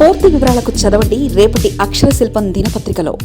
పూర్తి వివరాలకు చదవండి రేపటి అక్షర శిల్పం దినపత్రికలో.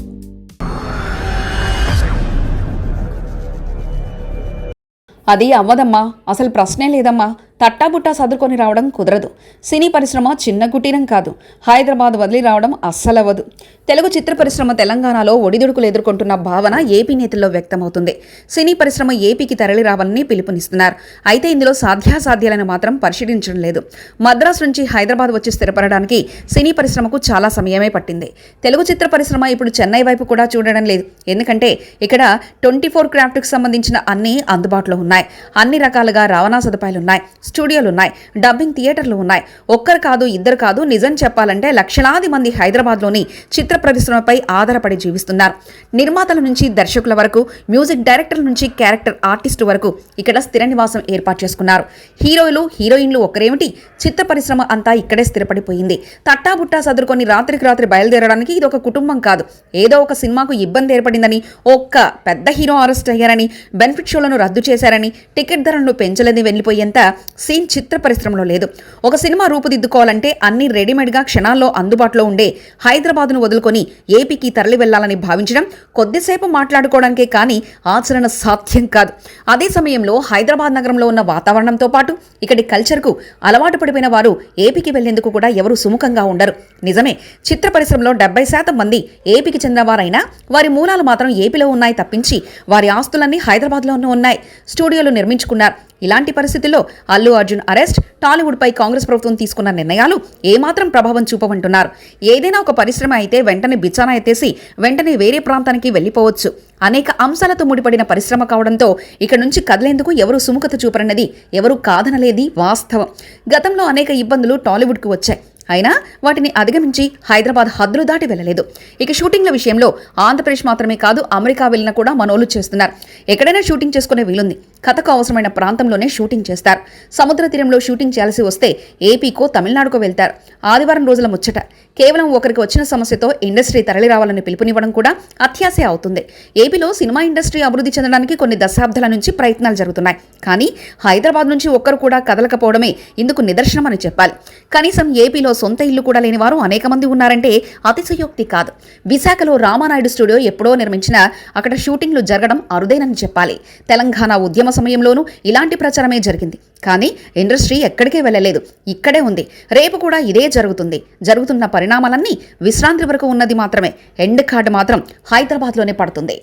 అది అవ్వదమ్మా. అసలు ప్రశ్నే లేదమ్మా. తట్టాబుట్టా సదురుకొని రావడం కుదరదు. సినీ పరిశ్రమ చిన్న కుటీరం కాదు. హైదరాబాద్ వదిలి రావడం అస్సలవ్వదు. తెలుగు చిత్ర పరిశ్రమ తెలంగాణలో ఒడిదుడుకులు ఎదుర్కొంటున్న భావన ఏపీ నేతల్లో వ్యక్తమవుతుంది. సినీ పరిశ్రమ ఏపీకి తరలి రావాలని పిలుపునిస్తున్నారు. అయితే ఇందులో సాధ్యాసాధ్యాలను మాత్రం పరిశీలించడం లేదు. మద్రాసు నుంచి హైదరాబాద్ వచ్చి స్థిరపడడానికి సినీ పరిశ్రమకు చాలా సమయమే పట్టింది. తెలుగు చిత్ర పరిశ్రమ ఇప్పుడు చెన్నై వైపు కూడా చూడడం లేదు. ఎందుకంటే ఇక్కడ ట్వంటీ ఫోర్ క్రాఫ్ట్కి సంబంధించిన అన్ని అందుబాటులో ఉన్నాయి. అన్ని రకాలుగా రవాణా సదుపాయాలు ఉన్నాయి స్టూడియోలు ఉన్నాయి. డబ్బింగ్ థియేటర్లు ఉన్నాయి. ఒక్కరు కాదు ఇద్దరు కాదు నిజం చెప్పాలంటే లక్షలాది మంది హైదరాబాద్లోని చిత్ర పరిశ్రమపై ఆధారపడి జీవిస్తున్నారు. నిర్మాతల నుంచి దర్శకుల వరకు మ్యూజిక్ డైరెక్టర్ల నుంచి క్యారెక్టర్ ఆర్టిస్టు వరకు ఇక్కడ స్థిర నివాసం ఏర్పాటు చేసుకున్నారు. హీరోలు హీరోయిన్లు ఒక్కరేమిటి? చిత్ర పరిశ్రమ అంతా ఇక్కడే స్థిరపడిపోయింది. తట్టాబుట్టా సదురుకొని రాత్రికి రాత్రి బయలుదేరడానికి ఇది ఒక కుటుంబం కాదు. ఏదో ఒక సినిమాకు ఇబ్బంది ఏర్పడిందని ఒక్క పెద్ద హీరో అరెస్ట్ అయ్యారని బెనిఫిట్ షోలను రద్దు చేశారని టికెట్ ధరలను పెంచలేదని వెళ్ళిపోయేంత సీన్ చిత్ర పరిశ్రమలో లేదు. ఒక సినిమా రూపుదిద్దుకోవాలంటే అన్ని రెడీమేడ్గా క్షణాల్లో అందుబాటులో ఉండే హైదరాబాద్ను వదులుకొని ఏపీకి తరలి వెళ్ళాలని భావించడం కొద్దిసేపు మాట్లాడుకోవడానికే కానీ ఆచరణ సాధ్యం కాదు. అదే సమయంలో హైదరాబాద్ నగరంలో ఉన్న వాతావరణంతో పాటు ఇక్కడి కల్చర్కు అలవాటు పడిపోయిన వారు ఏపీకి వెళ్ళేందుకు కూడా ఎవరు సుముఖంగా ఉండరు. నిజమే చిత్ర పరిశ్రమలో డెబ్బై శాతం మంది ఏపీకి చెందినవారైనా వారి మూలాలు మాత్రం ఏపీలో ఉన్నాయి తప్పించి వారి ఆస్తులన్నీ హైదరాబాద్లోనే ఉన్నాయి. స్టూడియోలు నిర్మించుకున్నారు. ఇలాంటి పరిస్థితుల్లో అల్లు అర్జున్ అరెస్ట్ టాలీవుడ్పై కాంగ్రెస్ ప్రభుత్వం తీసుకున్న నిర్ణయాలు ఏమాత్రం ప్రభావం చూపమంటున్నారు. ఏదైనా ఒక పరిశ్రమ అయితే వెంటనే బిచానా ఎత్తేసి వెంటనే వేరే ప్రాంతానికి వెళ్ళిపోవచ్చు. అనేక అంశాలతో ముడిపడిన పరిశ్రమ కావడంతో ఇక్కడ నుంచి కదిలేందుకు ఎవరు సుముఖత చూపరన్నది ఎవరు కాదనలేది వాస్తవం. గతంలో అనేక ఇబ్బందులు టాలీవుడ్కు వచ్చాయి. అయినా వాటిని అధిగమించి హైదరాబాద్ హద్దులు దాటి వెళ్ళలేదు. ఇక షూటింగ్ల విషయంలో ఆంధ్రప్రదేశ్ మాత్రమే కాదు అమెరికా వెళ్ళినా కూడా మనోళ్ళు చేస్తున్నారు. ఎక్కడైనా షూటింగ్ చేసుకునే వీలుంది. కథకు అవసరమైన ప్రాంతంలోనే షూటింగ్ చేస్తారు. సముద్ర తీరంలో షూటింగ్ చేయాల్సి వస్తే ఏపీకో తమిళనాడుకో వెళ్తారు. ఆదివారం రోజుల ముచ్చట. కేవలం ఒకరికి వచ్చిన సమస్యతో ఇండస్ట్రీ తరలి రావాలని పిలుపునివ్వడం కూడా అత్యాశే అవుతుంది. ఏపీలో సినిమా ఇండస్ట్రీ అభివృద్ధి చెందడానికి కొన్ని దశాబ్దాల నుంచి ప్రయత్నాలు జరుగుతున్నాయి. కానీ హైదరాబాద్ నుంచి ఒక్కరు కూడా కదలకపోవడమే ఇందుకు నిదర్శనమని చెప్పాలి. కనీసం ఏపీలో సొంత ఇల్లు కూడా లేని వారు అనేక మంది ఉన్నారంటే అతిశయోక్తి కాదు. విశాఖలో రామానాయుడు స్టూడియో ఎప్పుడో నిర్మించినా అక్కడ షూటింగ్లు జరగడం అరుదేనని చెప్పాలి. తెలంగాణ ఉద్యమ సమయంలోనూ ఇలాంటి ప్రచారమే జరిగింది. కానీ ఇండస్ట్రీ ఎక్కడికే వెళ్ళలేదు. ఇక్కడే ఉంది. రేపు కూడా ఇదే జరుగుతుంది. జరుగుతున్న పరిణామాలన్నీ విశ్రాంతి వరకు ఉన్నది మాత్రమే. ఎండ్ కార్డు మాత్రం హైదరాబాద్లోనే పడుతుంది.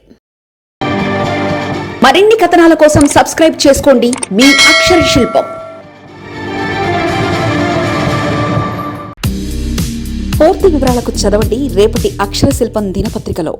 మరిన్ని కథనాల కోసం సబ్స్క్రైబ్ చేసుకోండి మీ అక్షర శిల్పం. పూర్తి వివరాలకు చదవండి రేపటి అక్షర శిల్పం దినపత్రికలో.